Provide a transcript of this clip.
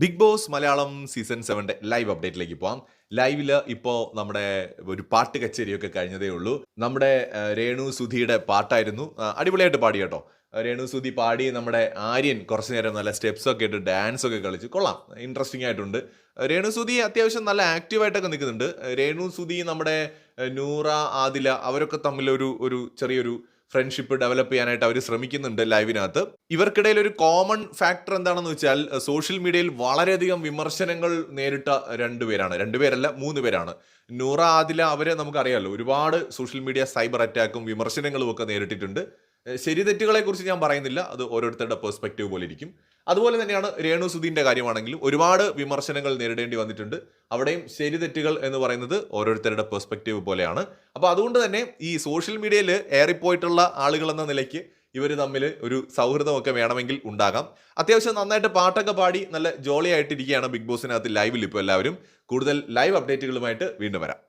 Big Boss Malayalam season സെവന്റെ live അപ്ഡേറ്റിലേക്ക് പോവാം. ലൈവിൽ ഇപ്പോൾ നമ്മുടെ ഒരു പാട്ട് കച്ചേരിയൊക്കെ കഴിഞ്ഞതേ ഉള്ളൂ. നമ്മുടെ രേണു സുധിയുടെ പാട്ടായിരുന്നു. അടിപൊളിയായിട്ട് പാടി കേട്ടോ. രേണു സുധി പാടി നമ്മുടെ ആര്യൻ കുറച്ച് നേരം നല്ല സ്റ്റെപ്സ് ഒക്കെ ഇട്ട് ഡാൻസ് ഒക്കെ കളിച്ച്. കൊള്ളാം. ഇൻട്രസ്റ്റിംഗ് ആയിട്ടുണ്ട്. രേണു സുധി അത്യാവശ്യം നല്ല ആക്റ്റീവായിട്ടൊക്കെ നിൽക്കുന്നുണ്ട്. രേണു സുധി നമ്മുടെ നൂറ ആദില അവരൊക്കെ തമ്മിൽ ഒരു ഒരു ചെറിയൊരു ഫ്രണ്ട്ഷിപ്പ് ഡെവലപ്പ് ചെയ്യാനായിട്ട് അവർ ശ്രമിക്കുന്നുണ്ട് ലൈവിനകത്ത് ഇവർക്കിടയിൽ ഒരു കോമൺ ഫാക്ടർ എന്താണെന്ന് വെച്ചാൽ സോഷ്യൽ മീഡിയയിൽ വളരെയധികം വിമർശനങ്ങൾ നേരിട്ട രണ്ടുപേരാണ്. രണ്ടുപേരല്ല മൂന്ന് പേരാണ് നൂറ ആദില അവരെ നമുക്കറിയാമല്ലോ ഒരുപാട് സോഷ്യൽ മീഡിയ സൈബർ അറ്റാക്കും വിമർശനങ്ങളും ഒക്കെ നേരിട്ടിട്ടുണ്ട്. ശരി തെറ്റുകളെ കുറിച്ച് ഞാൻ പറയുന്നില്ല. അത് ഓരോരുത്തരുടെ പെർസ്പെക്റ്റീവ് പോലെ ഇരിക്കും. അതുപോലെ തന്നെയാണ് രേണു സുധീന്റെ കാര്യമാണെങ്കിലും ഒരുപാട് വിമർശനങ്ങൾ നേരിടേണ്ടി വന്നിട്ടുണ്ട്. അവിടെയും ശരി തെറ്റുകൾ എന്ന് പറയുന്നത് ഓരോരുത്തരുടെ പെർസ്പെക്റ്റീവ് പോലെയാണ്. അപ്പോൾ അതുകൊണ്ട് തന്നെ ഈ സോഷ്യൽ മീഡിയയിൽ ഏറിപ്പോയിട്ടുള്ള ആളുകൾ എന്ന നിലയ്ക്ക് ഇവർ തമ്മിൽ ഒരു സൗഹൃദമൊക്കെ വേണമെങ്കിൽ ഉണ്ടാകാം. അത്യാവശ്യം നന്നായിട്ട് പാട്ടൊക്കെ പാടി നല്ല ജോളിയായിട്ടിരിക്കുകയാണ് ബിഗ് ബോസിനകത്ത് ലൈവിൽ ഇപ്പോൾ എല്ലാവരും. കൂടുതൽ ലൈവ് അപ്ഡേറ്റുകളുമായിട്ട് വീണ്ടും വരാം.